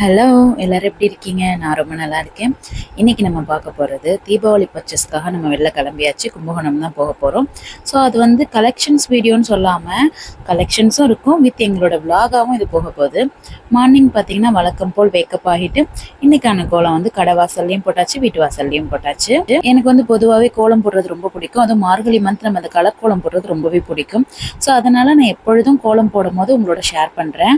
Hello எல்லோரும் எப்படி இருக்கீங்க? நான் ரொம்ப நல்லா இருக்கேன். இன்றைக்கி நம்ம பார்க்க போகிறது தீபாவளி பர்ச்சேஸ்க்காக நம்ம வெளில கிளம்பியாச்சு. கும்பகோணம் தான் போக போகிறோம் ஸோ அது வந்து கலெக்ஷன்ஸ் வீடியோன்னு சொல்லாமல் கலெக்ஷன்ஸும் இருக்கும். வித் எங்களோட விலாகாகவும் இது போக போகுது. மார்னிங் பார்த்தீங்கன்னா வழக்கம் போல் வேக்கப் ஆகிட்டு இன்றைக்கான கோலம் வந்து கடை வாசல்லையும் போட்டாச்சு வீட்டு வாசல்லையும் போட்டாச்சு. எனக்கு வந்து பொதுவாகவே கோலம் போடுறது ரொம்ப பிடிக்கும். அதுவும் மார்கழி மந்த் நம்ம அந்த கலர் கோலம் போடுறது ரொம்பவே பிடிக்கும். ஸோ அதனால் நான் எப்பொழுதும் கோலம் போடும் போது உங்களோட ஷேர் பண்ணுறேன்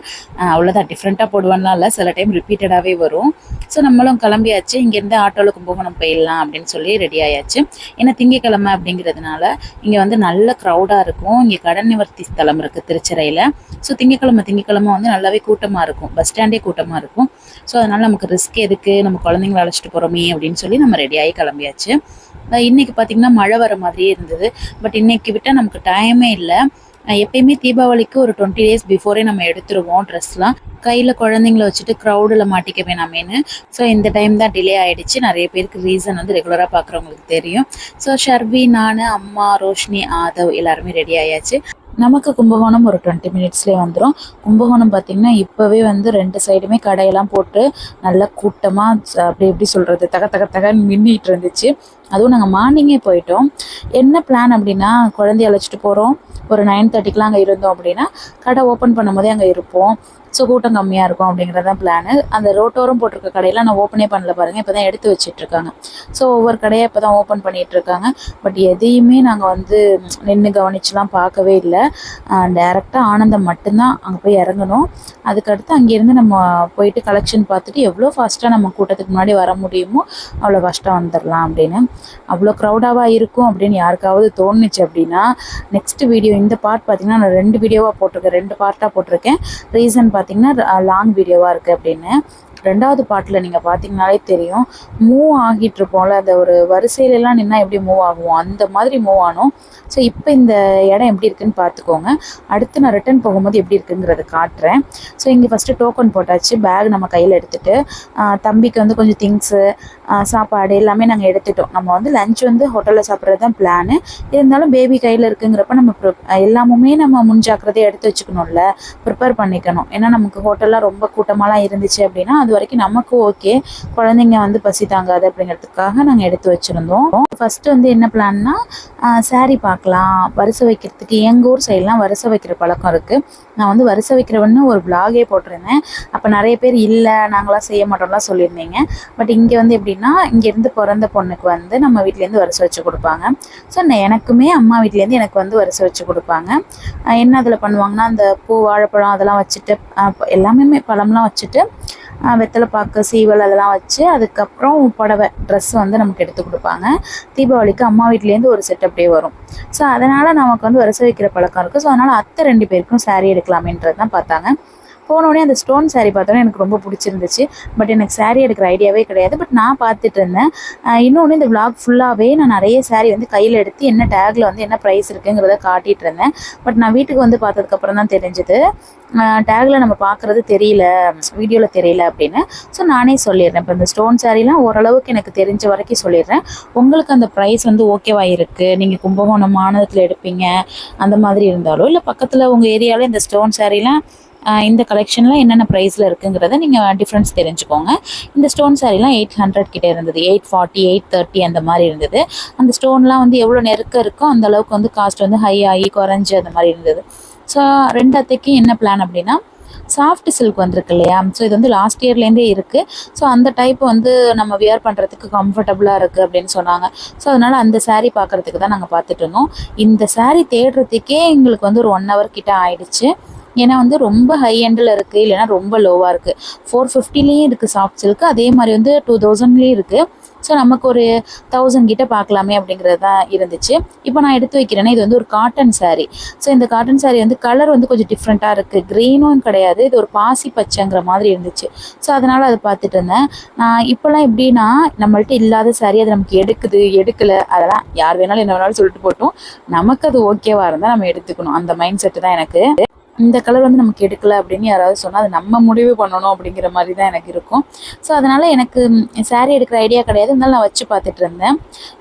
அவ்வளோதான் டிஃப்ரெண்ட்டாக போடுவேன்லாம் இல்லை. சில டைம் டைம் ரிப்பீட்டடாகவே வரும். ஸோ நம்மளும் கிளம்பியாச்சு. இங்கேருந்து ஆட்டோவில் கும்பகோணம் போயிடலாம் அப்படின்னு சொல்லி ரெடி ஆயாச்சு. ஏன்னா திங்கக்கிழமை அப்படிங்கிறதுனால இங்கே வந்து நல்ல க்ரௌடாக இருக்கும். இங்கே கடன் நிவர்த்தி ஸ்தலம் இருக்குது திருச்சிரையில் ஸோ திங்கக்கிழமை திங்கக்கிழமை வந்து நல்லாவே கூட்டமாக இருக்கும். பஸ் ஸ்டாண்டே கூட்டமாக இருக்கும். ஸோ அதனால் நமக்கு ரிஸ்க் எதுக்கு? நம்ம குழந்தைங்கள அழைச்சிட்டு போகிறோமே அப்படின்னு சொல்லி நம்ம ரெடியாகி கிளம்பியாச்சு. இன்றைக்கி பார்த்திங்கன்னா மழை வர மாதிரியே இருந்தது. பட் இன்றைக்கி விட்டால் நமக்கு டைமே இல்லை. எப்பயுமே தீபாவளிக்கு ஒரு டுவெண்ட்டி டேஸ் பிஃபோரே நம்ம எடுத்துருவோம் ட்ரெஸ்லாம் கையில் குழந்தைங்கள வச்சுட்டு க்ரௌடில் மாட்டிக்க வேணாமேனு ஸோ இந்த டைம் தான் டிலே ஆகிடுச்சு நிறைய பேருக்கு ரீசன் வந்து ரெகுலராக பார்க்குறவங்களுக்கு தெரியும். ஸோ ஷர்வி நான் அம்மா ரோஷினி ஆதவ் எல்லாருமே ரெடி ஆயாச்சு. நமக்கு கும்பகோணம் ஒரு டுவெண்ட்டி மினிட்ஸ்லேயே வந்துடும் கும்பகோணம் பார்த்திங்கன்னா இப்போவே வந்து ரெண்டு சைடுமே கடையெல்லாம் போட்டு நல்லா கூட்டமாக அப்படி எப்படி சொல்கிறது தக தக தகன்னு மின்னிட்டு இருந்துச்சு. அதுவும் நாங்கள் மார்னிங்கே போயிட்டோம். என்ன பிளான் அப்படின்னா குழந்தைய அழைச்சிட்டு போகிறோம் ஒரு நைன் தேர்ட்டிக்கெலாம் அங்கே இருந்தோம் அப்படின்னா கடை ஓப்பன் பண்ணும் போதே அங்கே இருப்போம். ஸோ கூட்டம் கம்மியாக இருக்கும் அப்படிங்கிறது தான் பிளானு அந்த ரோட்டோரம் போட்டிருக்க கடையெல்லாம் நான் ஓப்பனே பண்ணல பாருங்கள் இப்போ தான் எடுத்து வச்சிட்ருக்காங்க ஸோ ஒவ்வொரு கடையை இப்போ தான் ஓப்பன் பண்ணிகிட்ருக்காங்க பட் எதையுமே நாங்கள் வந்து நின்று கவனிச்சுலாம் பார்க்கவே இல்லை. டேரெக்டாக ஆனந்தம் மட்டும்தான் அங்கே போய் இறங்கணும். அதுக்கடுத்து அங்கேருந்து நம்ம போயிட்டு கலெக்ஷன் பார்த்துட்டு எவ்வளோ ஃபாஸ்ட்டாக நம்ம கூட்டத்துக்கு முன்னாடி வர முடியுமோ அவ்வளோ ஃபாஸ்ட்டாக வந்துடலாம் அப்படின்னு. அவ்வளோ க்ரௌடாக இருக்கும் அப்படின்னு யாருக்காவது தோணுச்சு அப்படின்னா நெக்ஸ்ட் வீடியோ இந்த பார்ட் பார்த்திங்கன்னா நான் ரெண்டு வீடியோவாக போட்டிருக்கேன் ரெண்டு பார்ட்டாக போட்டிருக்கேன். ரீசன் பார்த்து பார்த்தீங்கன்னா லாங் வீடியோவாக இருக்குது அப்படின்னு. ரெண்டாவது பாட்டில் நீங்கள் பார்த்தீங்கனாலே தெரியும். மூவ் ஆகிட்டு இருப்போம்ல அந்த ஒரு வரிசையிலலாம் நின்னா எப்படி மூவ் ஆகும் அந்த மாதிரி மூவ் ஆனோம். ஸோ இப்போ இந்த இடம் எப்படி இருக்குன்னு பார்த்துக்கோங்க அடுத்து நான் ரிட்டர்ன் போகும்போது எப்படி இருக்குங்கிறத காட்டுறேன். ஸோ இங்கே ஃபஸ்ட்டு டோக்கன் போட்டாச்சு. பேக் நம்ம கையில் எடுத்துகிட்டு தம்பிக்கு வந்து கொஞ்சம் திங்ஸு சாப்பாடு எல்லாமே நாங்கள் எடுத்துட்டோம். நம்ம வந்து லஞ்ச் வந்து ஹோட்டலில் சாப்பிட்றது தான் பிளானு இருந்தாலும் பேபி கையில் இருக்குங்கிறப்ப நம்ம எல்லாமுமே நம்ம முன்ஜாக்கிரதையாக எடுத்து வச்சுக்கணும்ல. ப்ரிப்பேர் பண்ணிக்கணும். ஏன்னா நமக்கு ஹோட்டல்லாம் ரொம்ப கூட்டமாலாம் இருந்துச்சு அப்படின்னா அது வரைக்கும் நமக்கு ஓகே குழந்தைங்க வந்து பசி தாங்காது அப்படிங்கிறதுக்காக நாங்கள் எடுத்து வச்சுருந்தோம். ஃபஸ்ட்டு வந்து என்ன பிளான்னா சாரீ பார்க்கலாம். வரிசை வைக்கிறதுக்கு எங்கள் ஊர் சைட்லாம் வரிசை வைக்கிற பழக்கம் இருக்குது நான் வந்து வரிசை வைக்கிறவன்னு ஒரு பிளாகே போட்டிருந்தேன். அப்போ நிறைய பேர் இல்லை நாங்களாம் செய்ய மாட்டோம்லாம் சொல்லியிருந்தீங்க. பட் இங்கே வந்து எப்படின்னா இங்கேருந்து பிறந்த பொண்ணுக்கு வந்து நம்ம வீட்லேருந்து வரிசை வச்சு கொடுப்பாங்க. ஸோ எனக்குமே அம்மா வீட்லேருந்து எனக்கு வந்து வரிசை வச்சு கொடுப்பாங்க. என்ன அதில் பண்ணுவாங்கன்னா அந்த பூ வாழைப்பழம் அதெல்லாம் வச்சுட்டு எல்லாமே பழம்லாம் வச்சுட்டு வெத்தலை பாக்கு சீவல் அதெல்லாம் வச்சு அதுக்கப்புறம் புடவை ட்ரெஸ் வந்து நமக்கு எடுத்து கொடுப்பாங்க. தீபாவளிக்கு அம்மா வீட்லேருந்து ஒரு செட் அப்படியே வரும். ஸோ அதனால் நமக்கு வந்து வரிசை வைக்கிற பழக்கம் இருக்குது ஸோ அதனால் அத்தை ரெண்டு பேருக்கும் சாரீ எடுக்கலாமேன்றது தான் பார்த்தாங்க. போனோடனே அந்த ஸ்டோன் சாரீ பார்த்தோன்னே எனக்கு ரொம்ப பிடிச்சிருந்துச்சு. பட் எனக்கு சாரீ எடுக்கிற ஐடியாவே கிடையாது. பட் நான் பார்த்துட்டு இருந்தேன். இன்னொன்று இந்த விளாக் ஃபுல்லாகவே நான் நிறைய சாரீ வந்து கையில் எடுத்து என்ன டேக்கில் வந்து என்ன ப்ரைஸ் இருக்குங்கிறத காட்டிகிட்டு இருந்தேன். பட் நான் வீட்டுக்கு வந்து பார்த்ததுக்கப்புறம் தான் தெரிஞ்சது. டேக்கில் நம்ம பார்க்குறது தெரியல. வீடியோவில் தெரியல அப்படின்னு. ஸோ நானே சொல்லிடுறேன். இப்போ இந்த ஸ்டோன் சாரீலாம் ஓரளவுக்கு எனக்கு தெரிஞ்ச வரைக்கும் சொல்லிடுறேன். உங்களுக்கு அந்த ப்ரைஸ் வந்து ஓகேவாக இருக்குது நீங்கள் கும்பகோணம் மாநிலத்தில் எடுப்பீங்க. அந்த மாதிரி இருந்தாலும் இல்லை பக்கத்தில் உங்கள் ஏரியாவில் இந்த ஸ்டோன் சாரீலாம் இந்த கலெக்ஷனில் என்னென்ன ப்ரைஸில் இருக்குங்கிறத நீங்கள் டிஃப்ரென்ஸ் தெரிஞ்சுக்கோங்க. இந்த ஸ்டோன் சாரீலாம் எயிட் ஹண்ட்ரட் கிட்டே இருந்தது. எயிட் ஃபார்ட்டி எயிட் தேர்ட்டி அந்த மாதிரி இருந்தது. அந்த ஸ்டோன்லாம் வந்து எவ்வளோ நெருக்கம் இருக்கோ அந்த அளவுக்கு வந்து காஸ்ட் வந்து ஹை ஆகி குறைஞ்சி அந்த மாதிரி இருந்தது. ஸோ ரெண்டு அத்தைக்கு என்ன பிளான் அப்படின்னா சாஃப்ட் சில்க் வந்திருக்கு இல்லையா? ஸோ இது வந்து லாஸ்ட் இயர்லேருந்தே இருக்குது ஸோ அந்த டைப் வந்து நம்ம வியர் பண்ணுறதுக்கு கம்ஃபர்டபுளாக இருக்குது அப்படின்னு சொன்னாங்க. ஸோ அதனால் அந்த சாரீ பார்க்குறதுக்கு தான் நாங்கள் பார்த்துட்டு இருந்தோம். இந்த சாரீ தேடுறதுக்கே எங்களுக்கு வந்து ஒரு ஒன் ஹவர் கிட்ட ஆயிடுச்சு. ஏன்னா வந்து ரொம்ப ஹை எண்டில் இருக்குது இல்லைனா ரொம்ப லோவாக இருக்குது ஃபோர் ஃபிஃப்டிலேயும் இருக்குது சாஃப்ட் சில்க்கு அதே மாதிரி வந்து டூ தௌசண்ட்லேயும் இருக்குது ஸோ நமக்கு ஒரு தௌசண்ட் கிட்ட பார்க்கலாமே அப்படிங்கிறது தான் இருந்துச்சு. இப்போ நான் எடுத்து வைக்கிறேன்னா இது வந்து ஒரு காட்டன் சாரீ ஸோ இந்த காட்டன் சாரீ வந்து கலர் வந்து கொஞ்சம் டிஃப்ரெண்ட்டாக இருக்குது க்ரீனும் கிடையாது. இது ஒரு பாசி பச்சைங்கிற மாதிரி இருந்துச்சு. ஸோ அதனால் அதை பார்த்துட்டு இருந்தேன். நான் இப்போல்லாம் எப்படின்னா நம்மள்ட்ட இல்லாத சாரீ அது நமக்கு எடுக்குது எடுக்கலை. அதெல்லாம் யார் வேணாலும் என்ன வேணாலும் சொல்லிட்டு போட்டோம். நமக்கு அது ஓகேவாக இருந்தால் நம்ம எடுத்துக்கணும். அந்த மைண்ட் செட்டு தான் எனக்கு. இந்த கலர் வந்து நமக்கு எடுக்கலை அப்படின்னு யாராவது சொன்னால் அது நம்ம முடிவு பண்ணணும் அப்படிங்கிற மாதிரி தான் எனக்கு இருக்கும். ஸோ அதனால் எனக்கு சாரீ எடுக்கிற ஐடியா கிடையாது. இருந்தாலும் நான் வச்சு பார்த்துட்டு இருந்தேன்.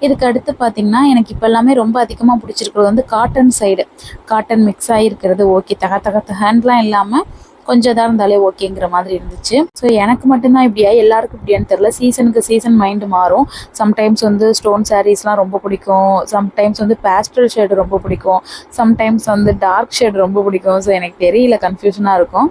இதுக்கு அடுத்து பார்த்திங்கன்னா எனக்கு இப்போ எல்லாமே ரொம்ப அதிகமாக பிடிச்சிருக்கிறது வந்து காட்டன் சைடு காட்டன் மிக்ஸ் ஆகிருக்கிறது ஓகே தக தக தகன்லாம் இல்லாமல் கொஞ்சம் தான் இருந்தாலே ஓகேங்கிற மாதிரி இருந்துச்சு. ஸோ எனக்கு மட்டும்தான் இப்படியா? எல்லாருக்கும் இப்படியான்னு தெரில சீசனுக்கு சீசன் மைண்டு மாறும். சம்டைம்ஸ் வந்து ஸ்டோன் சாரீஸ்லாம் ரொம்ப பிடிக்கும். சம்டைம்ஸ் வந்து பேஸ்டல் ஷேடு ரொம்ப பிடிக்கும். சம்டைம்ஸ் வந்து டார்க் ஷேடு ரொம்ப பிடிக்கும். ஸோ எனக்கு தெரியல கன்ஃபியூஷனாக இருக்கும்.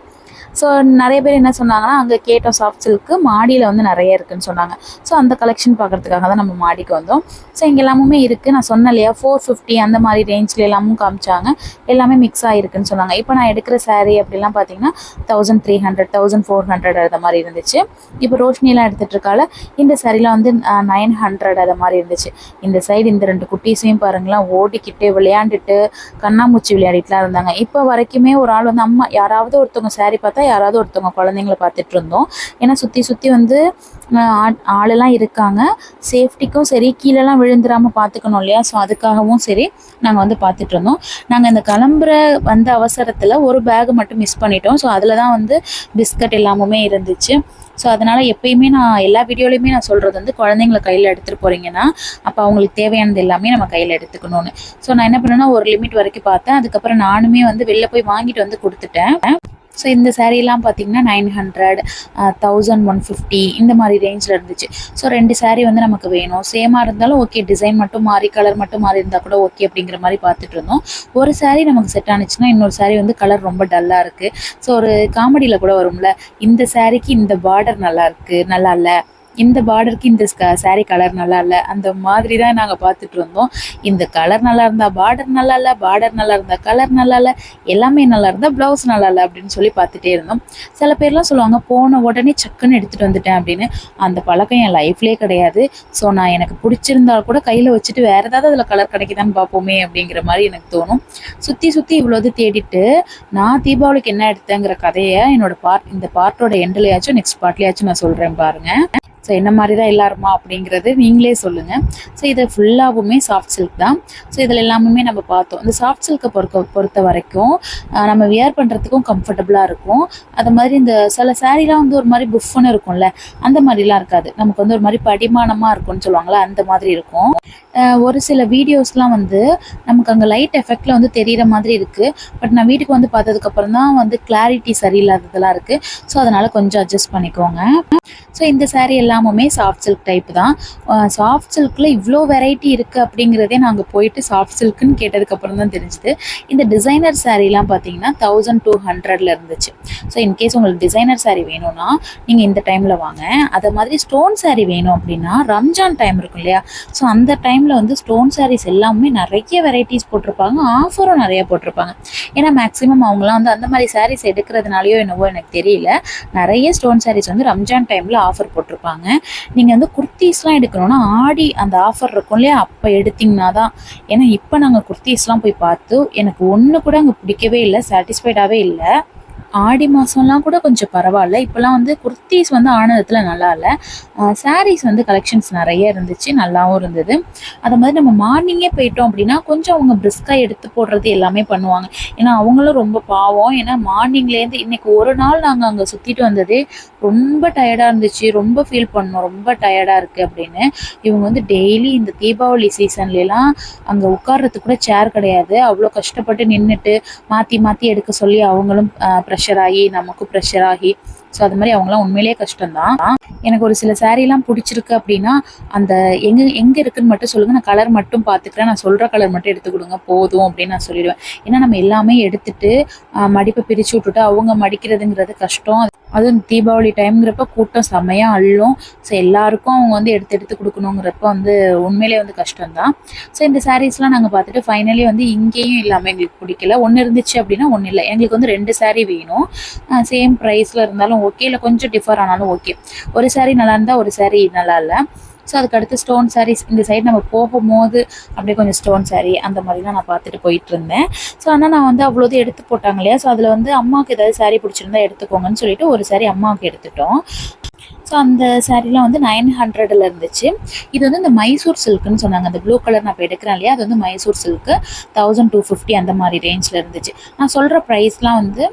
ஸோ நிறைய பேர் என்ன சொன்னாங்கன்னா அங்கே கேட்டோம் சாஃப்ட் சில்க்கு மாடியில் வந்து நிறைய இருக்குன்னு சொன்னாங்க. ஸோ அந்த கலெக்ஷன் பார்க்கறதுக்காக தான் நம்ம மாடிக்கு வந்தோம். ஸோ இங்கே எல்லாமே இருக்குது நான் சொன்னேன் இல்லையா ஃபோர் ஃபிஃப்டி அந்த மாதிரி ரேஞ்சில் எல்லாமும் காமிச்சாங்க. எல்லாமே மிக்ஸ் ஆகிருக்குன்னு சொன்னாங்க. இப்போ நான் எடுக்கிற சாரீ அப்படிலாம் பார்த்தீங்கன்னா thousand three hundred thousand four hundred அது மாதிரி இருந்துச்சு. இப்போ ரோஷினிலாம் எடுத்துகிட்டு இருக்கால இந்த சாரியில் வந்து நைன் ஹண்ட்ரட் அது மாதிரி இருந்துச்சு. இந்த சைடு இந்த ரெண்டு குட்டீஸையும் பாருங்களேன் ஓடிக்கிட்டு விளையாண்டுட்டு கண்ணாமூச்சி விளையாடிட்டுலாம் இருந்தாங்க. இப்போ வரைக்குமே ஒரு ஆள் வந்து அம்மா யாராவது ஒருத்தவங்க saree பார்த்தா யாராவது ஒருத்தவங்க குழந்தைங்கள பார்த்துட்டு இருந்தோம். ஏன்னா சுற்றி சுற்றி வந்து ஆளெல்லாம் இருக்காங்க. சேஃப்டிக்கும் சரி கீழெல்லாம் விழுந்துடாமல் பார்த்துக்கணும் இல்லையா? ஸோ அதுக்காகவும் சரி நாங்கள் வந்து பார்த்துட்டு இருந்தோம். நாங்கள் இந்த கிளம்புற வந்த அவசரத்தில் ஒரு பேக் மட்டும் மிஸ் பண்ணிட்டோம். ஸோ அதில் தான் வந்து பிஸ்கட் எல்லாமுமே இருந்துச்சு. ஸோ அதனால் எப்பயுமே நான் எல்லா வீடியோலையுமே நான் சொல்கிறது வந்து குழந்தைங்கள கையில் எடுத்துகிட்டு போகிறீங்கன்னா அப்போ அவங்களுக்கு தேவையானது எல்லாமே நம்ம கையில் எடுத்துக்கணும்னு. ஸோ நான் என்ன பண்ணேன்னா ஒரு லிமிட் வரைக்கும் பார்த்தேன். அதுக்கப்புறம் நானுமே வந்து வெளில போய் வாங்கிட்டு வந்து கொடுத்துட்டேன். ஸோ இந்த சேரீலாம் பார்த்தீங்கன்னா nine hundred thousand one fifty இந்த மாதிரி ரேஞ்சில் இருந்துச்சு. ஸோ ரெண்டு சேரீ வந்து நமக்கு வேணும். சேமாக இருந்தாலும் ஓகே டிசைன் மட்டும் மாறி கலர் மட்டும் மாறி இருந்தால் கூட ஓகே அப்படிங்கிற மாதிரி பார்த்துட்டு இருந்தோம். ஒரு சேரீ நமக்கு செட் ஆனிச்சுன்னா இன்னொரு சேரீ வந்து கலர் ரொம்ப டல்லாக இருக்குது ஸோ ஒரு காமெடியில் கூட வரும்ல இந்த சேரீக்கு இந்த பார்டர் நல்லா இருக்குது நல்லா இல்லை. இந்த பார்டருக்கு இந்த சாரீ கலர் நல்லா இல்லை அந்த மாதிரி தான் நாங்கள் பார்த்துட்டு இருந்தோம். இந்த கலர் நல்லா இருந்தால் பார்டர் நல்லா இல்லை பார்டர் நல்லா இருந்தால் கலர் நல்லா இல்லை எல்லாமே நல்லா இருந்தால் ப்ளவுஸ் நல்லா இல்லை அப்படின்னு சொல்லி பார்த்துட்டே இருந்தோம். சில பேர்லாம் சொல்லுவாங்க போன உடனே சக்குன்னு எடுத்துகிட்டு வந்துட்டேன் அப்படின்னு. அந்த பழக்கம் என் லைஃப்லேயே கிடையாது. ஸோ நான் எனக்கு பிடிச்சிருந்தால் கூட கையில் வச்சுட்டு வேறு ஏதாவது அதில் கலர் கிடைக்குதான்னு பார்ப்போமே அப்படிங்கிற மாதிரி எனக்கு தோணும். சுற்றி சுற்றி இவ்வளோது தேடிட்டு நான் தீபாவளிக்கு என்ன எடுத்தேங்கிற கதையை என்னோட பார்ட் இந்த பார்ட்டோட எண்ட்லையாச்சும் நெக்ஸ்ட் பார்ட்லையாச்சும் நான் சொல்கிறேன் பாருங்கள் ஸோ என்ன மாதிரி தான் எல்லாருமா அப்படிங்கிறது நீங்களே சொல்லுங்கள் ஸோ இது ஃபுல்லாகவுமே சாஃப்ட் சில்க் தான். ஸோ இதில் எல்லாமே நம்ம பார்த்தோம். இந்த சாஃப்ட் சில்க்கை பொறுத்த பொறுத்த வரைக்கும் நம்ம வியர் பண்ணுறதுக்கும் கம்ஃபர்டபுளாக இருக்கும். அது மாதிரி இந்த சில சாரீலாம் வந்து ஒரு மாதிரி புஃப்னு இருக்கும்ல அந்த மாதிரிலாம் இருக்காது. நமக்கு வந்து ஒரு மாதிரி படிமானமாக இருக்கும்னு சொல்லுவாங்களா அந்த மாதிரி இருக்கும். ஒரு சில வீடியோஸ்லாம் வந்து நமக்கு அங்கே லைட் எஃபெக்டில் வந்து தெரிகிற மாதிரி இருக்குது பட் நான் வீட்டுக்கு வந்து பார்த்ததுக்கப்புறம் தான் வந்து கிளாரிட்டி சரியில்லாததெல்லாம் இருக்குது ஸோ அதனால் கொஞ்சம் அட்ஜஸ்ட் பண்ணிக்கோங்க. ஸோ இந்த saree எல்லாமுமே சாஃப்ட் சில்க் டைப் தான். சாஃப்ட் சில்கில் இவ்வளோ வெரைட்டி இருக்குது அப்படிங்கிறதே நாங்கள் போயிட்டு சாஃப்ட் சில்க்குன்னு கேட்டதுக்கப்புறம் தான் தெரிஞ்சுது. இந்த டிசைனர் சாரீலாம் பார்த்தீங்கன்னா தௌசண்ட் டூ ஹண்ட்ரட்ல இருந்துச்சு. ஸோ இன்கேஸ் உங்களுக்கு டிசைனர் சாரீ வேணும்னா நீங்கள் இந்த டைமில் வாங்க. அதை மாதிரி ஸ்டோன் சாரீ வேணும் அப்படின்னா ரம்ஜான் டைம் இருக்கும் இல்லையா? ஸோ அந்த டைமில் வந்து ஸ்டோன் சாரீஸ் எல்லாமே நிறைய வெரைட்டிஸ் போட்டிருப்பாங்க. ஆஃபரும் நிறைய போட்டிருப்பாங்க. ஏன்னா மேக்ஸிமம் அவங்களாம் வந்து அந்த மாதிரி சாரீஸ் எடுக்கிறதுனாலயோ என்னவோ எனக்கு தெரியல. நிறைய ஸ்டோன் சாரீஸ் வந்து ரம்ஜான் டைமில் ஆஃபர் போட்டிருப்பாங்க. நீங்கள் வந்து குர்த்தீஸ்லாம் எடுக்கணும்னா ஆடி அந்த ஆஃபர் இருக்கும் இல்லையா? அப்போ எடுத்திங்கன்னா தான். ஏன்னா இப்போ நாங்கள் குர்த்தீஸ்லாம் போய் பார்த்து எனக்கு ஒன்று கூட அங்கே பிடிக்கவே இல்லை சாட்டிஸ்ஃபைடாகவே இல்லை. ஆடி மாதம்லாம் கூட கொஞ்சம் பரவாயில்ல. இப்போலாம் வந்து குர்த்திஸ் வந்து ஆனந்தத்தில் நல்லா இல்லை. சாரீஸ் வந்து கலெக்ஷன்ஸ் நிறைய இருந்துச்சு நல்லாவும் இருந்தது. அது மாதிரி நம்ம மார்னிங்கே போயிட்டோம் அப்படின்னா கொஞ்சம் அவங்க பிரிஸ்காக எடுத்து போடுறது எல்லாமே பண்ணுவாங்க. ஏன்னா அவங்களும் ரொம்ப பாவம். ஏன்னா மார்னிங்லேருந்து இன்னைக்கு ஒரு நாள் நாங்கள் அங்கே சுற்றிட்டு வந்ததே ரொம்ப டயர்டாக இருந்துச்சு. ரொம்ப ஃபீல் பண்ணோம். ரொம்ப டயர்டாக இருக்குது அப்படின்னு. இவங்க வந்து டெய்லி இந்த தீபாவளி சீசன்லலாம் அங்கே உட்கார்றதுக்கு கூட சேர் கிடையாது. அவ்வளோ கஷ்டப்பட்டு நின்றுட்டு மாற்றி மாற்றி எடுக்க சொல்லி அவங்களும் ப்ரெஷர் ஆகி நமக்கும் ப்ரெஷர் ஆகி ஸோ அது மாதிரி அவங்களாம் உண்மையிலேயே கஷ்டம்தான். எனக்கு ஒரு சில சாரீலாம் பிடிச்சிருக்கு அப்படின்னா அந்த எங்கே எங்கே இருக்குன்னு மட்டும் சொல்லுங்கள் நான் கலர் மட்டும் பார்த்துக்கிறேன். நான் சொல்கிற கலர் மட்டும் எடுத்து கொடுங்க. போதும் அப்படின்னு நான் சொல்லிடுவேன். ஏன்னா நம்ம எல்லாமே எடுத்துட்டு மடிப்பை பிரித்து விட்டுட்டு அவங்க மடிக்கிறதுங்கிறது கஷ்டம். அதுவும் தீபாவளி டைம்ங்கிறப்ப கூட்டம் செமையாக அள்ளும். ஸோ எல்லாருக்கும் அவங்க வந்து எடுத்து எடுத்து கொடுக்கணுங்கிறப்ப வந்து உண்மையிலே வந்து கஷ்டம்தான். ஸோ இந்த சாரீஸ்லாம் நாங்கள் பார்த்துட்டு ஃபைனலி வந்து இங்கேயும் இல்லாமல் எங்களுக்கு பிடிக்கல. ஒன்று இருந்துச்சு அப்படின்னா ஒன்றும் இல்லை. எங்களுக்கு வந்து ரெண்டு சாரீ வேணும். சேம் ப்ரைஸில் இருந்தாலும் ஓகே இல்லை கொஞ்சம் டிஃபர் ஆனாலும் ஓகே ஒரு சாரீ நல்லா இருந்தால் ஒரு சாரீ நல்லா இல்லை. ஸோ அதுக்கடுத்து ஸ்டோன் சாரீஸ் இந்த சைடு நம்ம போகும்போது அப்படியே கொஞ்சம் ஸ்டோன் சாரீ அந்த மாதிரிலாம் நான் பார்த்துட்டு போயிட்டு இருந்தேன் ஸோ ஆனால் நான் வந்து அவ்வளோது எடுத்து போட்டாங்க இல்லையா? ஸோ அதில் வந்து அம்மாவுக்கு ஏதாவது சாரீ பிடிச்சிருந்தா எடுத்துக்கோங்கன்னு சொல்லிட்டு ஒரு saree அம்மாவுக்கு எடுத்துட்டோம். ஸோ அந்த சாரீலாம் வந்து நைன் ஹண்ட்ரடில் இருந்துச்சு. இது வந்து இந்த மைசூர் சில்க்குன்னு சொன்னாங்க. அந்த ப்ளூ கலர் நான் இப்போ எடுக்கிறேன் இல்லையா? அது வந்து Mysore silk thousand two fifty அந்த மாதிரி ரேஞ்சில் இருந்துச்சு. நான் சொல்கிற ப்ரைஸ்லாம் வந்து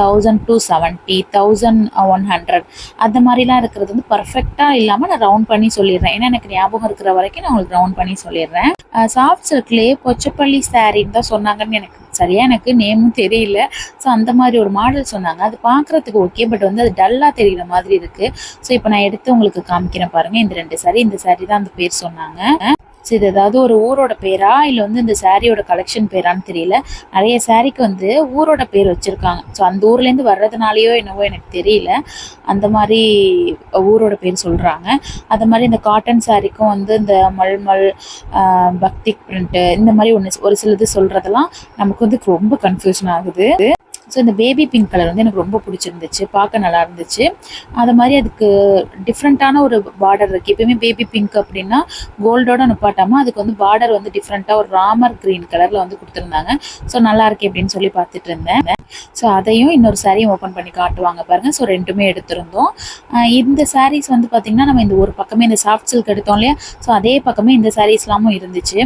thousand two seventy thousand one hundred அந்த மாதிரிலாம் இருக்கிறது வந்து பர்ஃபெக்டாக இல்லாமல் நான் ரவுண்ட் பண்ணி சொல்லிடுறேன். ஏன்னா எனக்கு ஞாபகம் இருக்கிற வரைக்கும் நான் உங்களுக்கு ரவுண்ட் பண்ணி சொல்லிடுறேன். சாஃப்ட் சில்க்லேயே பொச்சப்பள்ளி சாரின்னு தான் சொன்னாங்கன்னு எனக்கு சரியா எனக்கு நேமும் தெரியல. ஸோ அந்த மாதிரி ஒரு மாடல் சொன்னாங்க. அது பார்க்குறதுக்கு ஓகே பட் வந்து அது டல்லாக தெரிகிற மாதிரி இருக்குது ஸோ இப்போ நான் எடுத்து உங்களுக்கு காமிக்கிறேன் பாருங்கள் இந்த ரெண்டு சாரி இந்த சாரி தான் அந்த பேர் சொன்னாங்க. ஸோ இது ஏதாவது ஒரு ஊரோட பேரா? இல்லை வந்து இந்த சாரியோட கலெக்ஷன் பேரான்னு தெரியல. நிறைய சாரிக்கு வந்து ஊரோட பேர் வச்சுருக்காங்க. ஸோ அந்த ஊர்லேருந்து வர்றதுனாலையோ என்னவோ எனக்கு தெரியல. அந்த மாதிரி ஊரோட பேர் சொல்கிறாங்க அது மாதிரி இந்த காட்டன் சாரிக்கும் வந்து இந்த மல்மல் பக்தி பக்திக் பிரிண்ட்டு இந்த மாதிரி ஒன்று ஒரு சிலது சொல்கிறதெல்லாம் நமக்கு வந்து ரொம்ப கன்ஃபியூஷன் ஆகுது. ஸோ இந்த பேபி பிங்க் கலர் வந்து எனக்கு ரொம்ப பிடிச்சிருந்துச்சு. பார்க்க நல்லா இருந்துச்சு. அது மாதிரி அதுக்கு டிஃப்ரெண்ட்டான ஒரு பார்டர் இருக்குது எப்பயுமே பேபி பிங்க் அப்படின்னா கோல்டோட நிப்பாட்டாமல் அதுக்கு வந்து பார்டர் வந்து டிஃப்ரெண்ட்டாக ஒரு ராமர் க்ரீன் கலரில் வந்து கொடுத்துருந்தாங்க. ஸோ நல்லா இருக்கு அப்படின்னு சொல்லி பார்த்துட்டு இருந்தேன். ஸோ அதையும் இன்னொரு சாரியும் ஓப்பன் பண்ணி காட்டுவாங்க பாருங்கள் ஸோ ரெண்டுமே எடுத்திருந்தோம். இந்த சாரீஸ் வந்து பார்த்திங்கன்னா நம்ம இந்த ஒரு பக்கமே இந்த சாஃப்ட் சில்க் எடுத்தோம் இல்லையா? ஸோ அதே பக்கமே இந்த சாரீஸ்லாமும் இருந்துச்சு.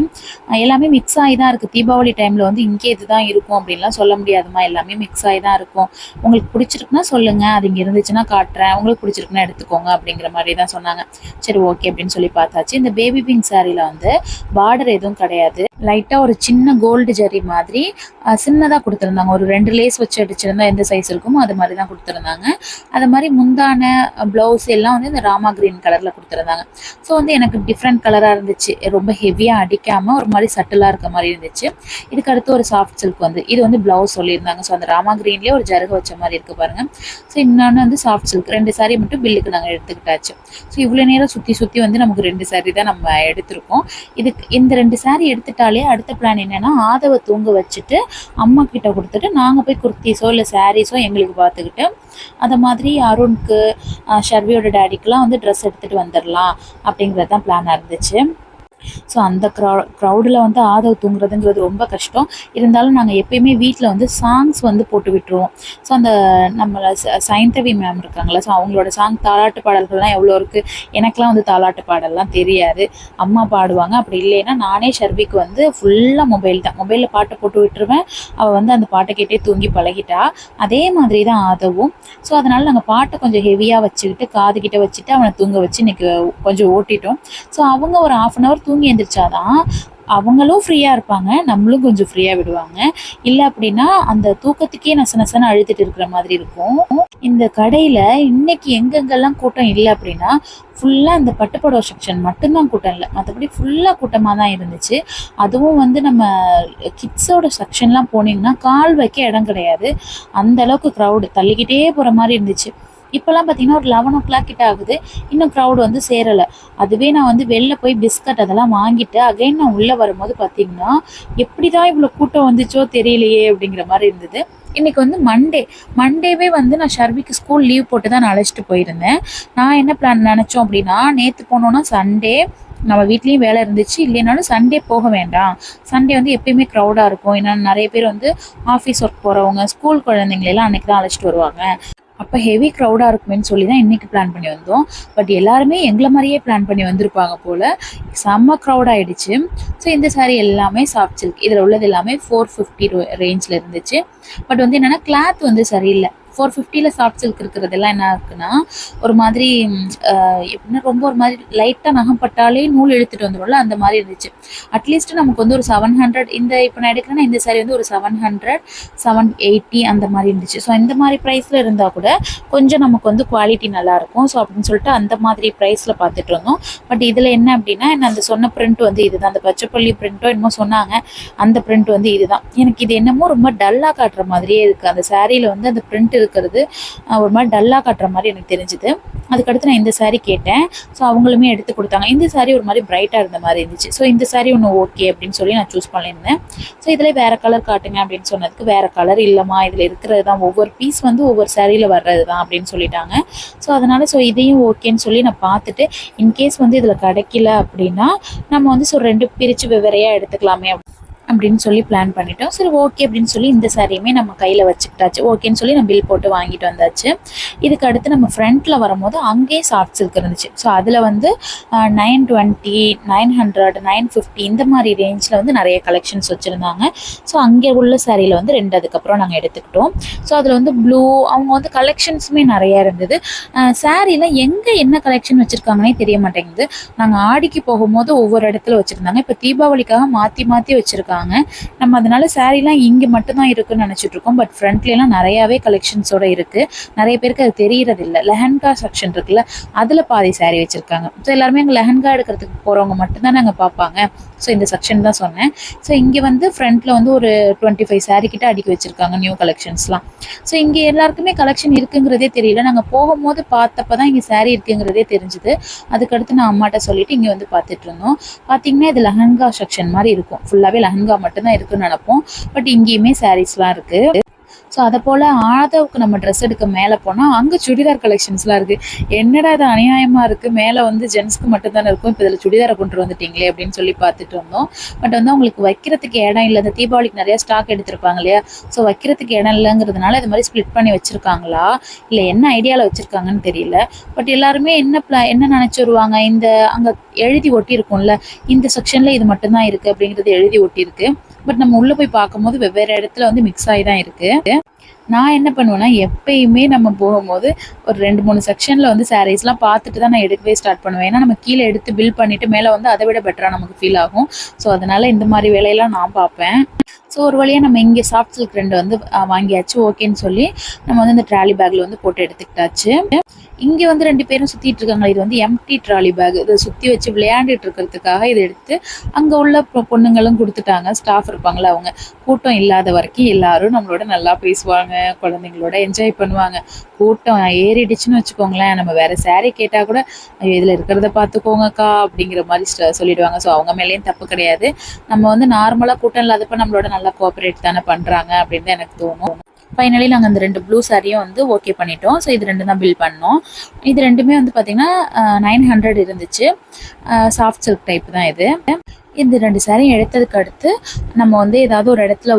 எல்லாமே மிக்ஸ் ஆகி தான் இருக்குது தீபாவளி டைமில் வந்து இங்கே இதுதான் இருக்கும் அப்படின்லாம் சொல்ல முடியாதுமா? எல்லாமே மிக்ஸ் ஆகி தான் இருக்கும். உங்களுக்கு பிடிச்சிருக்குன்னா சொல்லுங்கள் அது இங்கே இருந்துச்சுன்னா காட்டுறேன். உங்களுக்கு பிடிச்சிருக்குன்னா எடுத்துக்கோங்க அப்படிங்கிற மாதிரி தான் சொன்னாங்க. சரி ஓகே அப்படின்னு சொல்லி பார்த்தாச்சு. இந்த பேபி பிங்க் சாரியில் வந்து பார்டர் எதுவும் கிடையாது. லைட்டாக ஒரு சின்ன கோல்டு ஜரி மாதிரி சின்னதாக கொடுத்துருந்தாங்க. ஒரு ரெண்டு லேஸ் வச்சு அடிச்சிருந்தா எந்த சைஸ் இருக்குமோ அது மாதிரி தான் கொடுத்துருந்தாங்க. அது மாதிரி முந்தான ப்ளவுஸ் எல்லாம் வந்து இந்த ராமா கிரீன் கலரில் கொடுத்துருந்தாங்க. ஸோ வந்து எனக்கு டிஃப்ரெண்ட் கலராக இருந்துச்சு. ரொம்ப ஹெவியாக அடிக்காமல் ஒரு மாதிரி சட்டிலாக இருக்க மாதிரி இருந்துச்சு. இதுக்கு அடுத்து ஒரு சாஃப்ட் சில்க் வந்து இது வந்து ப்ளவுஸ் சொல்லியிருந்தாங்க. ஸோ அந்த ராமா கிரீன்லேயே ஒரு ஜருக வச்ச மாதிரி இருக்குது பாருங்கள் ஸோ இன்னொன்று வந்து சாஃப்ட் சில்க் ரெண்டு சாரி மட்டும் பில்லுக்கு நாங்கள் எடுத்துக்கிட்டாச்சு. ஸோ இவ்வளோ நேரம் சுற்றி சுற்றி வந்து நமக்கு ரெண்டு சாரி தான் நம்ம எடுத்திருக்கோம். இதுக்கு இந்த ரெண்டு சாரி எடுத்துட்டாலே அடுத்த பிளான் என்னன்னா ஆதவை தூங்க வச்சுட்டு அம்மா கிட்ட கொடுத்துட்டு நாங்கள் போய் குர்த்திஸோ இல்லை சாரீஸோ எங்களுக்கு பார்த்துக்கிட்டு அதை மாதிரி அருணுக்கு ஷர்வியோட டேடிக்கெலாம் வந்து ட்ரெஸ் எடுத்துகிட்டு வந்துடலாம் அப்படிங்கிறது தான் பிளானாக இருந்துச்சு. ஸோ அந்த க்ரௌ க்ரௌடில் வந்து ஆதவ் தூங்குறதுங்கிறது ரொம்ப கஷ்டம். இருந்தாலும் நாங்கள் எப்பயுமே வீட்டில் வந்து சாங்ஸ் வந்து போட்டு விட்டுருவோம். ஸோ அந்த நம்மளை ச- சைந்தவி மேம் இருக்காங்களா ஸோ அவங்களோட சாங் தாலாட்டு பாடல்கள்லாம் எவ்வளோ இருக்குது எனக்கெலாம் வந்து தாலாட்டு பாடல்லாம் தெரியாது. அம்மா பாடுவாங்க. அப்படி இல்லைன்னா நானே ஷர்விக்கு வந்து ஃபுல்லாக மொபைல் தான். மொபைலில் பாட்டு போட்டு விட்டுருவேன். அவள் வந்து அந்த பாட்டை கேட்டே தூங்கி பழகிட்டா. அதே மாதிரி தான் ஆதவும். ஸோ அதனால் நாங்கள் பாட்டை கொஞ்சம் ஹெவியாக வச்சுக்கிட்டு காதுகிட்ட வச்சுட்டு அவனை தூங்க வச்சு இன்னைக்கு கொஞ்சம் ஓட்டிட்டோம். ஸோ அவங்க ஒரு ஆஃப் அன் ஹவர் தூங்கி எழுந்திரிச்சாதான் அவங்களும் ஃப்ரீயாக இருப்பாங்க. நம்மளும் கொஞ்சம் ஃப்ரீயாக விடுவாங்க. இல்லை அப்படின்னா அந்த தூக்கத்துக்கே நச நசன்னு அழுத்திட்டு இருக்கிற மாதிரி இருக்கும். இந்த கடையில் இன்னைக்கு எங்கெங்கெல்லாம் கூட்டம் இல்லை அப்படின்னா ஃபுல்லாக இந்த பட்டுப்படவை செக்ஷன் மட்டும்தான் கூட்டம் இல்லை. மற்றபடி ஃபுல்லாக கூட்டமாக தான் இருந்துச்சு. அதுவும் வந்து நம்ம கிட்ஸோட செக்ஷன்லாம் போனீங்கன்னா கால் வைக்க இடம் கிடையாது. அந்த அளவுக்கு க்ரௌடு தள்ளிக்கிட்டே போகிற மாதிரி இருந்துச்சு. இப்போல்லாம் பார்த்தீங்கன்னா ஒரு லெவன் ஓ கிளாக் கிட்ட ஆகுது. இன்னும் க்ரௌடு வந்து சேரலை. அதுவே நான் வந்து வெளில போய் பிஸ்கட் அதெல்லாம் வாங்கிட்டு அகைன் நான் உள்ளே வரும்போது பார்த்தீங்கன்னா எப்படி தான் இவ்வளோ கூட்டம் வந்துச்சோ தெரியலையே அப்படிங்கிற மாதிரி இருந்தது. இன்றைக்கி வந்து மண்டே மண்டேவே வந்து நான் ஷர்விக்கு ஸ்கூல் லீவ் போட்டு தான் நான் அழைச்சிட்டு போயிருந்தேன். நான் என்ன பிளான் நினச்சோம் அப்படின்னா நேற்று போனோன்னா சண்டே நம்ம வீட்லேயும் வேலை இருந்துச்சு. இல்லைனாலும் சண்டே போக வேண்டாம். சண்டே வந்து எப்பயுமே க்ரௌடாக இருக்கும். ஏன்னா நிறைய பேர் வந்து ஆஃபீஸ் ஒர்க் போகிறவங்க ஸ்கூல் குழந்தைங்களெல்லாம் அன்றைக்கி தான் அழைச்சிட்டு வருவாங்க. அப்போ ஹெவி க்ரௌடாக இருக்குமேன்னு சொல்லி தான் இன்றைக்கி பிளான் பண்ணி வந்தோம். பட் எல்லாருமே எங்களை மாதிரியே பிளான் பண்ணி வந்திருப்பாங்க போல். செம்ம க்ரௌட் ஆகிடுச்சு ஸோ இந்த saree எல்லாமே சாஃப்ட் சில்க் இதில் உள்ளது எல்லாமே ஃபோர் ஃபிஃப்டி ரேஞ்சில் இருந்துச்சு. பட் வந்து என்னென்னா கிளாத் வந்து சரியில்லை. ஃபோர் ஃபிஃப்டியில் சாஃப்ட் சில்க் இருக்கிறதெல்லாம் என்ன இருக்குன்னா ஒரு மாதிரி எப்படின்னா ரொம்ப ஒரு மாதிரி லைட்டாக நகம் பட்டாலே நூல் இழுத்துட்டு வந்துடும்ல அந்த மாதிரி இருந்துச்சு. அட்லீஸ்ட் நமக்கு வந்து ஒரு செவன் ஹண்ட்ரட் இந்த இப்போ நான் எடுக்கிறேன்னா இந்த saree வந்து ஒரு செவன் ஹண்ட்ரட் செவன் எயிட்டி அந்த மாதிரி இருந்துச்சு. ஸோ இந்த மாதிரி ப்ரைஸில் இருந்தால் கூட கொஞ்சம் நமக்கு வந்து குவாலிட்டி நல்லாயிருக்கும் ஸோ அப்படின்னு சொல்லிட்டு அந்த மாதிரி ப்ரைஸில் பார்த்துட்டு இருந்தோம். பட் இதில் என்ன அப்படின்னா என்ன அந்த சொன்ன பிரிண்ட் வந்து இதுதான். அந்த பச்சைப்பள்ளி பிரிண்ட்டோ என்னமோ சொன்னாங்க. அந்த பிரிண்ட் வந்து இதுதான். எனக்கு இது என்னமோ ரொம்ப டல்லாக காட்டுற மாதிரியே இருக்குது அந்த சாரியில் வந்து அந்த பிரிண்ட் இருக்கிறது. ஒரு மாதிரி டல்லாக காட்டுற மாதிரி எனக்கு தெரிஞ்சுது. அதுக்கடுத்து நான் இந்த சாரீ கேட்டேன். ஸோ அவங்களுமே எடுத்து கொடுத்தாங்க. இந்த சாரீ ஒரு மாதிரி பிரைட்டாக இருந்த மாதிரி இருந்துச்சு. ஸோ இந்த சாரீ ஒன்று ஓகே அப்படின்னு சொல்லி நான் சூஸ் பண்ணியிருந்தேன். ஸோ இதில் வேறு கலர் காட்டுங்க அப்படின்னு சொன்னதுக்கு வேறு கலர் இல்லைம்மா. இதில் இருக்கிறது தான் ஒவ்வொரு பீஸ் வந்து ஒவ்வொரு சாரியில் வர்றது தான் அப்படின்னு சொல்லிட்டாங்க. ஸோ அதனால் ஸோ இதையும் ஓகேன்னு சொல்லி நான் பார்த்துட்டு இன்கேஸ் வந்து இதில் கிடைக்கல அப்படின்னா நம்ம வந்து ஸோ ரெண்டு பிரித்து வெவ்வேறையாக எடுத்துக்கலாமே. அப்படின்னு சொல்லி பிளான் பண்ணிட்டோம். சரி ஓகே அப்படின்னு சொல்லி இந்த சாரியுமே நம்ம கையில் வச்சுக்கிட்டாச்சு. ஓகேன்னு சொல்லி நம்ம பில் போட்டு வாங்கிட்டு வந்தாச்சு. இதுக்கு அடுத்து நம்ம ஃப்ரண்ட்டில் வரும்போது அங்கேயே சாஃப்ட் சில்க் இருந்துச்சு. ஸோ அதில் வந்து nine twenty nine hundred nine fifty இந்த மாதிரி ரேஞ்சில் வந்து நிறைய கலெக்ஷன்ஸ் வச்சுருந்தாங்க. ஸோ அங்கே உள்ள சாரியில் வந்து ரெண்டு அதுக்கப்புறம் நாங்கள் எடுத்துக்கிட்டோம். ஸோ அதில் வந்து ப்ளூ அவங்க வந்து கலெக்ஷன்ஸுமே நிறையா இருந்தது. சாரியில் எங்கே என்ன கலெக்ஷன் வச்சுருக்காங்கன்னே தெரிய மாட்டேங்குது. நாங்கள் ஆடிக்கு போகும்போது ஒவ்வொரு இடத்துல வச்சுருந்தாங்க. இப்போ தீபாவளிக்காக மாற்றி மாற்றி வச்சுருக்காங்க. வச்சுருக்காங்க நம்ம அதனால சாரீலாம் இங்கே மட்டும்தான் இருக்குன்னு நினச்சிட்ருக்கோம் பட் ஃப்ரண்ட்லாம் நிறையாவே கலெக்ஷன்ஸோட இருக்குது நிறைய பேருக்கு அது தெரியறது இல்லை லெஹன்கா செக்ஷன் இருக்குல்ல அதில் பாதி சாரீ வச்சுருக்காங்க. ஸோ எல்லாருமே அங்கே லெஹன்கா எடுக்கிறதுக்கு போகிறவங்க மட்டும்தான் நாங்கள் பார்ப்பாங்க. ஸோ இந்த செக்ஷன் தான் சொன்னேன். ஸோ இங்கே வந்து ஃப்ரண்ட்டில் வந்து ஒரு டுவெண்ட்டி ஃபைவ் சாரீ கிட்ட அடுக்கி வச்சுருக்காங்க நியூ கலெக்ஷன்ஸ்லாம் ஸோ இங்கே எல்லாருக்குமே கலெக்ஷன் இருக்குங்கிறதே தெரியல. நாங்கள் போகும்போது பார்த்தப்ப தான் இங்கே சாரீ இருக்குங்கிறதே தெரிஞ்சுது. அதுக்கடுத்து நான் அம்மாட்ட சொல்லிட்டு இங்கே வந்து பார்த்துட்டு இருந்தோம். பார்த்தீங்கன்னா இது லெஹங்கா செக்ஷன் மாதிரி இருக்கும். ஃபுல்லாகவே லெஹங்கா மட்டும்தான் இருக்குன்னு நினப்போம். பட் இங்கேயுமே சாரீஸ்லாம் இருக்குது ஸோ அதை போல் ஆதவுக்கு நம்ம ட்ரெஸ் எடுக்க மேலே போனால் அங்கே சுடிதார் கலெக்ஷன்ஸ்லாம் இருக்குது என்னடா இது அநியாயமாக இருக்குது மேலே வந்து ஜென்ஸ்க்கு மட்டும் தானே இருக்கும். இப்போ இதில் சுடிதாரை கொண்டு வந்துட்டீங்களே அப்படின்னு சொல்லி பார்த்துட்டு வந்தோம். பட் வந்து அவங்களுக்கு வைக்கிறதுக்கு இடம் இல்லை. இந்த தீபாவளிக்கு நிறையா ஸ்டாக் எடுத்திருப்பாங்க இல்லையா? ஸோ வைக்கிறதுக்கு இடம் இல்லைங்கிறதுனால இது மாதிரி ஸ்ப்ளிட் பண்ணி வச்சுருக்காங்களா? இல்லை என்ன ஐடியாவில் வச்சுருக்காங்கன்னு தெரியல. பட் எல்லாருமே என்ன பிளா என்ன நினச்சி வருவாங்க இந்த அங்கே எழுதி ஒட்டியிருக்கும்ல. இந்த செக்ஷனில் இது மட்டும்தான் இருக்குது அப்படிங்கிறது எழுதி ஒட்டியிருக்கு. பட் நம்ம உள்ளே போய் பார்க்கும்போது வெவ்வேறு இடத்துல வந்து மிக்ஸ் ஆகி தான் இருக்குது நான் என்ன பண்ணுவேன்னா எப்பயுமே நம்ம போகும்போது ஒரு ரெண்டு மூணு செக்ஷனில் வந்து சாரீஸ்லாம் பார்த்துட்டு தான் நான் எடுக்கவே ஸ்டார்ட் பண்ணுவேன். ஏன்னா நம்ம கீழே எடுத்து பில் பண்ணிவிட்டு மேலே வந்து அதை விட பெட்டராக நமக்கு ஃபீல் ஆகும். ஸோ அதனால் இந்த மாதிரி வேலையெல்லாம் நான் பார்ப்பேன். ஸோ ஒரு வழியாக நம்ம இங்கே சாஃப்ட் சில்க் ரெண்டு வந்து வாங்கியாச்சு. ஓகேன்னு சொல்லி நம்ம வந்து இந்த ட்ராலி பேக்கில் வந்து போட்டு எடுத்துக்கிட்டாச்சு. இங்கே வந்து ரெண்டு பேரும் சுற்றிட்டு இருக்காங்க. இது வந்து எம்டி ட்ராலி பேக் இதை சுற்றி வச்சு விளையாண்டுட்டு இருக்கிறதுக்காக இதை எடுத்து அங்கே உள்ள பொ- பொண்ணுங்களும் கொடுத்துட்டாங்க. ஸ்டாஃப் இருப்பாங்களே அவங்க. கூட்டம் இல்லாத வரைக்கும் எல்லாரும் நம்மளோட நல்லா பேசுவாங்க. குழந்தைங்களோட என்ஜாய் பண்ணுவாங்க. கூட்டம் ஏறிடுச்சுன்னு வச்சுக்கோங்களேன். நம்ம வேற saree கேட்டால் கூட இதில் இருக்கிறத பார்த்துக்கோங்கக்கா அப்படிங்கிற மாதிரி ஸ்ட- சொல்லிடுவாங்க. ஸோ அவங்க மேலேயும் தப்பு கிடையாது. நம்ம வந்து நார்மலாக கூட்டம் இல்லாதப்ப நம்மளோட நல்லா கோஆப்ரேட் தானே பண்ணுறாங்க அப்படின்னு தான் எனக்கு தோணும். ஃபைனலி நாங்கள் அந்த ரெண்டு ப்ளூ சாரியும் வந்து ஓகே பண்ணிட்டோம். ஸோ இது ரெண்டு தான் பில் பண்ணோம். இது ரெண்டுமே வந்து பார்த்திங்கன்னா நைன் ஹண்ட்ரட் இருந்துச்சு. சாஃப்ட் சில்க் டைப் தான் இது. இந்த ரெண்டு சாரியும் எடுத்ததுக்கு அடுத்து நம்ம வந்து ஏதாவது ஒரு இடத்துல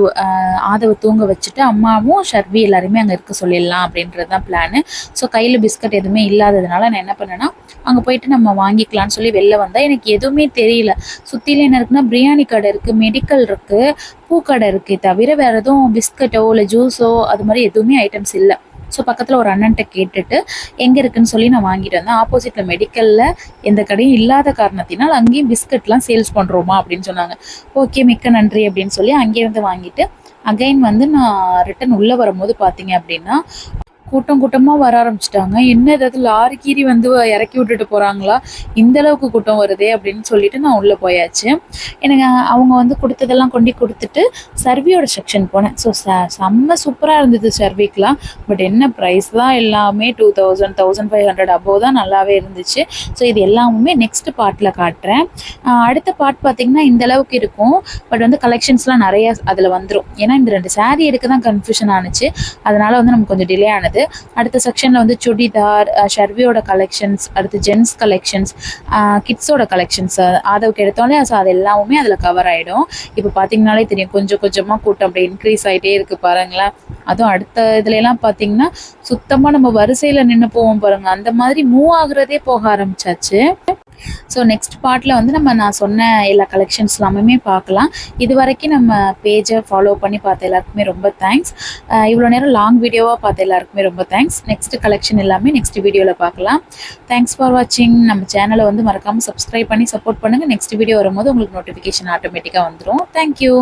ஆதவை தூங்க வச்சுட்டு அம்மாவும் ஷர்வி எல்லாருமே அங்கே இருக்க சொல்லிடலாம் அப்படின்றது தான் பிளானு ஸோ கையில் பிஸ்கட் எதுவுமே இல்லாததுனால நான் என்ன பண்ணேன்னா அங்கே போயிட்டு நம்ம வாங்கிக்கலாம்னு சொல்லி வெளில வந்தால் எனக்கு எதுவுமே தெரியல. சுற்றில என்ன இருக்குன்னா பிரியாணி கடை இருக்குது மெடிக்கல் இருக்குது பூக்கடை இருக்குது தவிர வேறு எதுவும் பிஸ்கட்டோ இல்லை ஜூஸோ அது மாதிரி எதுவுமே ஐட்டம்ஸ் இல்லை. ஸோ பக்கத்தில் ஒரு அண்ணன்ட்ட கேட்டுட்டு எங்கே இருக்குன்னு சொல்லி நான் வாங்கிட்டு வந்தேன். ஆப்போசிட்டில் மெடிக்கலில் எந்த கடையும் இல்லாத காரணத்தினால் அங்கேயும் பிஸ்கட்லாம் சேல்ஸ் பண்ணுறோமா அப்படின்னு சொன்னாங்க. ஓகே மிக்க நன்றி அப்படின்னு சொல்லி அங்கேயே வந்து வாங்கிட்டு அகைன் வந்து நான் ரிட்டன் உள்ளே வரும்போது பார்த்தீங்க அப்படின்னா கூட்டம் கூட்டமாக வர ஆரம்பிச்சிட்டாங்க. என்ன ஏதாவது லாரி கீரி வந்து இறக்கி விட்டுட்டு போகிறாங்களா இந்த அளவுக்கு கூட்டம் வருதே அப்படின்னு சொல்லிட்டு நான் உள்ளே போயாச்சு. எனக்கு அவங்க வந்து கொடுத்ததெல்லாம் கொண்டு கொடுத்துட்டு சர்வியோட செக்ஷன் போனேன். ஸோ ச செம்ம சூப்பராக இருந்தது சர்விக்கெலாம் பட் என்ன ப்ரைஸ் தான் எல்லாமே two thousand thousand five hundred above தான் நல்லாவே இருந்துச்சு. ஸோ இது எல்லாமே நெக்ஸ்ட் பார்ட்டில் காட்டுறேன். அடுத்த பார்ட் பார்த்திங்கன்னா இந்த அளவுக்கு இருக்கும். பட் வந்து கலெக்ஷன்ஸ்லாம் நிறைய அதில் வந்துடும் ஏன்னா இந்த ரெண்டு சாரீ எடுக்க தான் கன்ஃபியூஷன் ஆனுச்சு. அதனால் வந்து நமக்கு கொஞ்சம் டிலே ஆனது. அடுத்த செக்ஷனில் வந்து சுடிதார் ஷர்வியோட கலெக்ஷன்ஸ் அடுத்து ஜென்ஸ் கலெக்ஷன்ஸ் கிட்ஸோட கலெக்ஷன்ஸ் ஆதவுக்கு எடுத்தோன்னே ஸோ அது எல்லாமே அதில் கவர் ஆகிடும் இப்போ பார்த்தீங்கனாலே தெரியும் கொஞ்சம் கொஞ்சமாக கூட்டம் அப்படியே இன்க்ரீஸ் ஆகிட்டே இருக்குது பாருங்களேன். அதுவும் அடுத்த இதுல எல்லாம் பார்த்தீங்கன்னா சுத்தமாக நம்ம வரிசையில் நின்று போவோம் பாருங்க. அந்த மாதிரி மூவ் ஆகுறதே போக ஆரம்பிச்சாச்சு. ஸோ நெக்ஸ்ட் பார்ட்டில் வந்து நம்ம நான் சொன்ன எல்லா கலெக்ஷன்ஸ் எல்லாமே பார்க்கலாம். இது வரைக்கும் நம்ம பேஜை ஃபாலோ பண்ணி பார்த்த எல்லாருக்குமே ரொம்ப தேங்க்ஸ் இவ்வளோ நேரம் லாங் வீடியோவாக பார்த்த எல்லாருக்குமே ரொம்ப தேங்க்ஸ் நெக்ஸ்ட் கலெக்ஷன் எல்லாமே நெக்ஸ்ட் வீடியோவில் பார்க்கலாம். தேங்க்ஸ் ஃபார் வாட்சிங் நம்ம சேனலை வந்து மறக்காமல் சப்ஸ்கிரைப் பண்ணி சப்போர்ட் பண்ணுங்கள் நெக்ஸ்ட் வீடியோ வரும்போது உங்களுக்கு நோட்டிஃபிகேஷன் ஆட்டோமேட்டிக்காக வந்துடும் தேங்க்யூ